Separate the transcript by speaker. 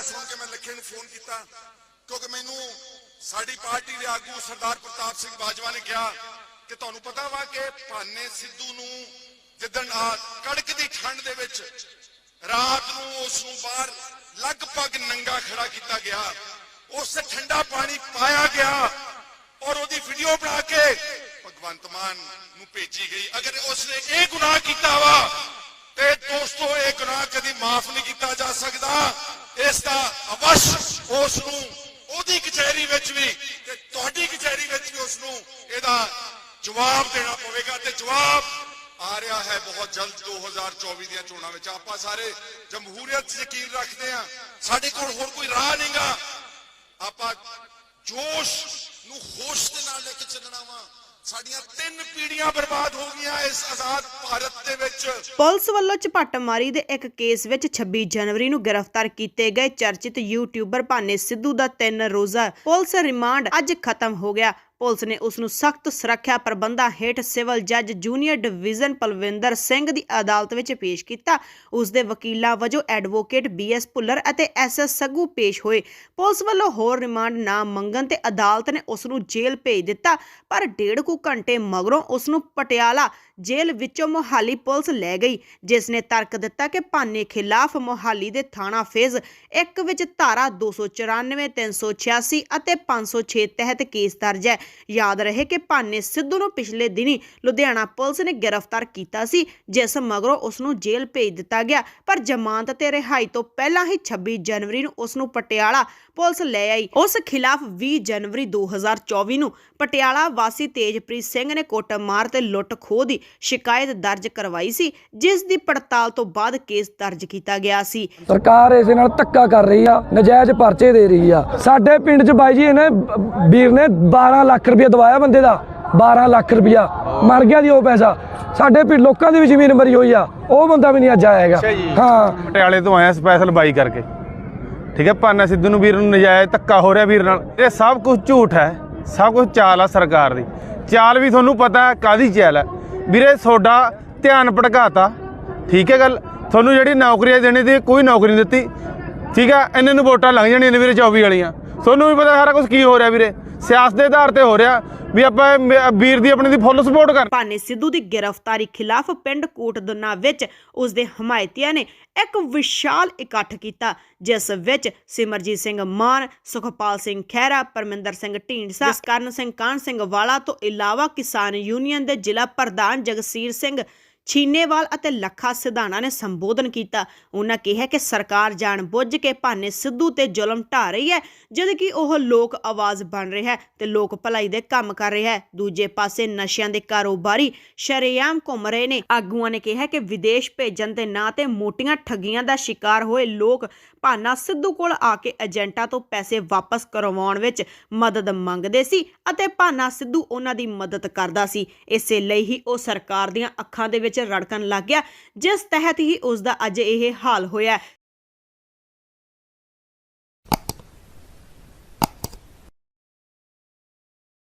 Speaker 1: ਗੱਲ ਸੁਣ ਕੇ ਮੈਂ ਲੱਖੇ ਨੂੰ ਫੋਨ ਕੀਤਾ, ਕਿਉਂਕਿ ਮੈਨੂੰ ਸਾਡੀ ਪਾਰਟੀ ਦੇ ਆਗੂ ਸਰਦਾਰ ਪ੍ਰਤਾਪ ਸਿੰਘ ਬਾਜਵਾ ਨੇ ਕਿਹਾ ਕਿ ਤੁਹਾਨੂੰ ਪਤਾ ਵਾ ਕਿ ਭਾਨੇ ਸਿੱਧੂ ਨੂੰ ਜਿੱਦਣ ਆ ਕੜਕਦੀ ਠੰਡ ਦੇ ਵਿੱਚ ਰਾਤ ਨੂੰ ਉਸ ਨੂੰ ਬਾਹਰ ਲਗਭਗ ਨੰਗਾ ਖੜਾ ਕੀਤਾ ਗਿਆ, ਉਸ ਠੰਡਾ ਪਾਣੀ ਪਾਇਆ ਗਿਆ ਔਰ ਉਹਦੀ ਵੀਡੀਓ ਬਣਾ ਕੇ ਭਗਵੰਤ ਮਾਨ ਨੂੰ ਭੇਜੀ ਗਈ। ਅਗਰ ਉਸਨੇ ਇਹ ਗੁਨਾਹ ਕੀਤਾ ਵਾ, ਤੇ ਦੋਸਤੋ, ਇਹ ਗੁਨਾਹ ਕਦੀ ਮਾਫ ਨਹੀਂ ਕੀਤਾ ਜਾ ਸਕਦਾ। ਇਸ ਦਾ ਅਵਸ਼ ਉਸ ਨੂੰ ਉਹਦੀ ਕਚਹਿਰੀ ਵਿੱਚ ਵੀ ਤੇ ਤੁਹਾਡੀ ਕਚਹਿਰੀ ਵਿੱਚ ਵੀ ਉਸ ਨੂੰ ਇਹਦਾ ਜਵਾਬ ਦੇਣਾ ਪਵੇਗਾ ਤੇ ਜਵਾਬ ਆ ਰਿਹਾ ਹੈ ਬਹੁਤ ਜਲਦ 2024 ਦੀਆਂ ਚੋਣਾਂ ਵਿੱਚ। ਆਪਾਂ ਸਾਰੇ ਜਮਹੂਰੀਅਤ ਯਕੀਨ ਰੱਖਦੇ ਆ ਸਾਡੇ ਕੋਲ ਹੋਰ ਕੋਈ ਰਾਹ ਨਹੀਂਗਾ ਆਪਾਂ ਜੋਸ਼ ਨੂੰ ਹੋਸ਼ ਦੇ ਨਾਲ ਲੈ ਕੇ ਚੱਲਣਾ ਵਾ। ਸਾਡੀਆਂ ਤਿੰਨ ਪੀੜ੍ਹੀਆਂ ਬਰਬਾਦ ਹੋ ਗਈਆਂ। ਇਸ ਆਜ਼ਾਦ ਭਾਰਤ ਦੇ ਵਿੱਚ
Speaker 2: ਪੁਲਿਸ ਵੱਲੋਂ ਝਪੱਟਮਾਰੀ ਦੇ ਇੱਕ ਕੇਸ ਵਿੱਚ 26 ਜਨਵਰੀ ਨੂੰ ਗ੍ਰਿਫਤਾਰ ਕੀਤੇ ਗਏ ਚਰਚਿਤ ਯੂਟਿਊਬਰ ਭਾਨੇ ਸਿੱਧੂ ਦਾ ਤਿੰਨ ਰੋਜ਼ਾ ਪੁਲਿਸ ਰਿਮਾਂਡ ਅੱਜ ਖਤਮ ਹੋ ਗਿਆ। ਪੁਲਿਸ ਨੇ ਉਸ ਨੂੰ ਸਖਤ ਸੁਰੱਖਿਆ ਪ੍ਰਬੰਧਾਂ ਹੇਠ ਸਿਵਲ ਜੱਜ ਜੂਨੀਅਰ ਡਿਵੀਜ਼ਨ ਪਲਵਿੰਦਰ ਸਿੰਘ ਦੀ ਅਦਾਲਤ ਵਿੱਚ ਪੇਸ਼ ਕੀਤਾ। ਉਸ ਦੇ ਵਕੀਲਾਂ ਵਜੋਂ ਐਡਵੋਕੇਟ ਬੀਐਸ ਭੁੱਲਰ ਅਤੇ ਐਸਐਸ ਸੱਗੂ ਪੇਸ਼ ਹੋਏ। ਪੁਲਿਸ ਵੱਲੋਂ ਹੋਰ ਰਿਮਾਂਡ ਨਾ ਮੰਗਣ ਤੇ ਅਦਾਲਤ ਨੇ ਉਸ ਨੂੰ ਜੇਲ੍ਹ ਭੇਜ ਦਿੱਤਾ, ਪਰ ਡੇਢ ਕੁ ਘੰਟੇ ਮਗਰੋਂ ਉਸ ਨੂੰ ਪਟਿਆਲਾ ਜੇਲ੍ਹ ਵਿੱਚੋਂ ਮੋਹਾਲੀ ਪੁਲਿਸ ਲੈ ਗਈ, ਜਿਸ ਨੇ ਤਰਕ ਦਿੱਤਾ ਕਿ ਭਾਨੇ ਖਿਲਾਫ ਮੋਹਾਲੀ ਦੇ ਥਾਣਾ ਫੇਜ਼ 1 ਵਿੱਚ ਧਾਰਾ 294 386 ਅਤੇ 506 ਤਹਿਤ ਕੇਸ ਦਰਜ ਹੈ। ਯਾਦ ਰਹੇ ਕਿ ਭਾਨੇ ਸਿੱਧੂ ਨੂੰ ਪਿਛਲੇ ਦਿਨੀ ਲੁਧਿਆਣਾ ਪੁਲਿਸ ਨੇ ਗ੍ਰਿਫਤਾਰ ਕੀਤਾ ਸੀ, ਜਿਸ ਮਗਰੋਂ ਉਸ ਨੂੰ ਜੇਲ੍ਹ ਭੇਜ ਦਿੱਤਾ ਗਿਆ। ਪਰ ਜ਼ਮਾਨਤ ਤੇ ਰਿਹਾਈ ਤੋਂ ਪਹਿਲਾਂ ਹੀ 26 ਜਨਵਰੀ ਨੂੰ ਉਸ ਨੂੰ ਪਟਿਆਲਾ ਪੁਲਿਸ ਲੈ ਆਈ। ਉਸ ਖਿਲਾਫ 20 ਜਨਵਰੀ 2024 ਨੂੰ ਪਟਿਆਲਾ ਵਾਸੀ ਤੇਜਪ੍ਰੀਤ ਸਿੰਘ ਨੇ ਕੁੱਟਮਾਰ ਤੇ ਲੁੱਟ ਖੋਹ ਦੀ ਸ਼ਿਕਾਇਤ ਦਰਜ ਕਰਵਾਈ ਸੀ ਜਿਸ ਦੀ ਪੜਤਾਲ ਤੋਂ ਬਾਅਦ ਕੇਸ ਦਰਜ ਕੀਤਾ ਗਿਆ ਸੀ।
Speaker 3: ਸਰਕਾਰ ਇਸੇ ਨਾਲ ਧੱਕਾ ਕਰ ਰਹੀ ਆ ਨਜਾਇਜ਼ ਪਰਚੇ ਦੇ ਰਹੀ ਆ। ਸਾਡੇ ਪਿੰਡ 'ਚ ਬਾਈ ਜੀ ਇਹਨੇ ਵੀਰ ਨੇ 12 ਲੱਖ ਰੁਪਏ ਦਵਾਇਆ ਬੰਦੇ ਦਾ 12 ਲੱਖ ਰੁਪਇਆ। ਮਰ ਗਿਆ ਦੀ ਉਹ ਪੈਸਾ। ਸਾਡੇ ਪਿੰਡ ਲੋਕਾਂ ਦੀ ਵੀ ਜ਼ਮੀਨ ਮਰੀ ਹੋਈ ਆ ਉਹ ਬੰਦਾ ਵੀ ਨਹੀਂ ਅੱਜ ਆਇਆ ਹੈਗਾ। ਹਾਂ।
Speaker 4: ਪਟਿਆਲੇ ਤੋਂ ਆਇਆ ਸਪੈਸ਼ਲ ਬਾਈ ਕਰਕੇ। ਠੀਕ ਹੈ ਪਾਨਾ ਸਿੱਧੂ ਨੂੰ ਵੀਰ ਨੂੰ ਨਜਾਇਜ਼ ਧੱਕਾ ਹੋ ਰਿਹਾ ਵੀਰ ਨਾਲ। ਇਹ ਸਭ ਕੁਝ ਝੂਠ ਹੈ, ਸਭ ਕੁਝ ਚਾਲ ਆ ਸਰਕਾਰ ਦੀ। ਚਾਲ ਵੀ ਤੁਹਾਨੂੰ ਪਤਾ ਹੈ ਕਾਦੀ ਚਾਲ ਹੈ। ਵੀਰੇ, ਤੁਹਾਡਾ ਧਿਆਨ ਭਟਕਾਤਾ ਠੀਕ ਹੈ ਗੱਲ? ਤੁਹਾਨੂੰ ਜਿਹੜੀ ਨੌਕਰੀਆਂ ਦੇਣੀ ਦੀ ਕੋਈ ਨੌਕਰੀ ਨਹੀਂ ਦਿੱਤੀ। ਠੀਕ ਹੈ ਇਹਨਾਂ ਨੂੰ ਵੋਟਾਂ ਲੱਗ ਜਾਣੀਆਂ ਨੇ ਵੀਰੇ 24 ਵਾਲੀਆਂ। ਤੁਹਾਨੂੰ ਵੀ ਪਤਾ ਸਾਰਾ ਕੁਝ ਕੀ ਹੋ ਰਿਹਾ ਵੀਰੇ। ਸਿਆਸਤ ਦੇ ਆਧਾਰ ਤੇ ਹੋ ਰਿਹਾ ਵੀ ਆਪਾਂ ਵੀਰ ਦੀ ਆਪਣੀ ਦੀ ਫੁੱਲ ਸਪੋਰਟ ਕਰ।
Speaker 2: ਭਾਨੇ ਸਿੱਧੂ ਦੀ ਗ੍ਰਿਫਤਾਰੀ ਖਿਲਾਫ ਪਿੰਡ ਕੋਟਦੁਨਾ ਵਿੱਚ ਉਸ ਦੇ ਹਮਾਇਤੀਆਂ ਨੇ ਇੱਕ ਵਿਸ਼ਾਲ ਇਕੱਠ ਕੀਤਾ ਜਿਸ ਵਿੱਚ ਸਿਮਰਜੀਤ ਸਿੰਘ ਮਾਨ ਸੁਖਪਾਲ ਸਿੰਘ ਖਹਿਰਾ ਪਰਮਿੰਦਰ ਸਿੰਘ ਢੀਂਡਸਾ ਜਸਕਰਨ ਸਿੰਘ ਕਾਹਨ ਸਿੰਘ ਵਾਲਾ ਤੋਂ ਇਲਾਵਾ ਕਿਸਾਨ ਯੂਨੀਅਨ ਦੇ ਜ਼ਿਲ੍ਹਾ ਪ੍ਰਧਾਨ ਜਗਸੀਰ ਸਿੰਘ ਛੀਨੇਵਾਲ ਅਤੇ ਲੱਖਾ ਸਿਧਾਣਾ ਨੇ ਸੰਬੋਧਨ ਕੀਤਾ। ਉਹਨਾਂ ਕਿਹਾ ਕਿ ਸਰਕਾਰ ਜਾਣਬੁੱਝ ਕੇ ਭਾਨੇ ਸਿੱਧੂ ਤੇ ਜ਼ੁਲਮ ਢਾ ਰਹੀ ਹੈ ਜਦ ਕਿ ਉਹ ਲੋਕ ਆਵਾਜ਼ ਬਣ ਰਿਹਾ ਹੈ ਤੇ ਲੋਕ ਭਲਾਈ ਦੇ ਕੰਮ ਕਰ ਰਿਹਾ ਹੈ। ਦੂਜੇ ਪਾਸੇ ਨਸ਼ਿਆਂ ਦੇ ਕਾਰੋਬਾਰੀ ਸ਼ਰੇਆਮ ਘੁੰਮ ਰਹੇ ਨੇ। ਆਗੂਆਂ ਨੇ ਕਿਹਾ ਕਿ ਵਿਦੇਸ਼ ਭੇਜਣ ਦੇ ਨਾਂ ਤੇ ਮੋਟੀਆਂ ਠੱਗੀਆਂ ਦਾ ਸ਼ਿਕਾਰ ਹੋਏ ਲੋਕ ਭਾਨਾ ਸਿੱਧੂ ਕੋਲ ਆ ਕੇ ਏਜੰਟਾਂ ਤੋਂ ਪੈਸੇ ਵਾਪਸ ਕਰਵਾਉਣ ਵਿੱਚ ਮਦਦ ਮੰਗਦੇ ਸੀ ਅਤੇ ਭਾਨਾ ਸਿੱਧੂ ਉਹਨਾਂ ਦੀ ਮਦਦ ਕਰਦਾ ਸੀ। ਇਸੇ ਲਈ ਹੀ ਉਹ ਸਰਕਾਰ ਦੀਆਂ ਅੱਖਾਂ ਦੇ ਵਿੱਚ ਰੜਕਣ ਲੱਗ ਗਿਆ ਜਿਸ ਤਹਿਤ ਹੀ ਉਸ ਦਾ ਅੱਜ ਇਹ ਹਾਲ ਹੋਇਆ।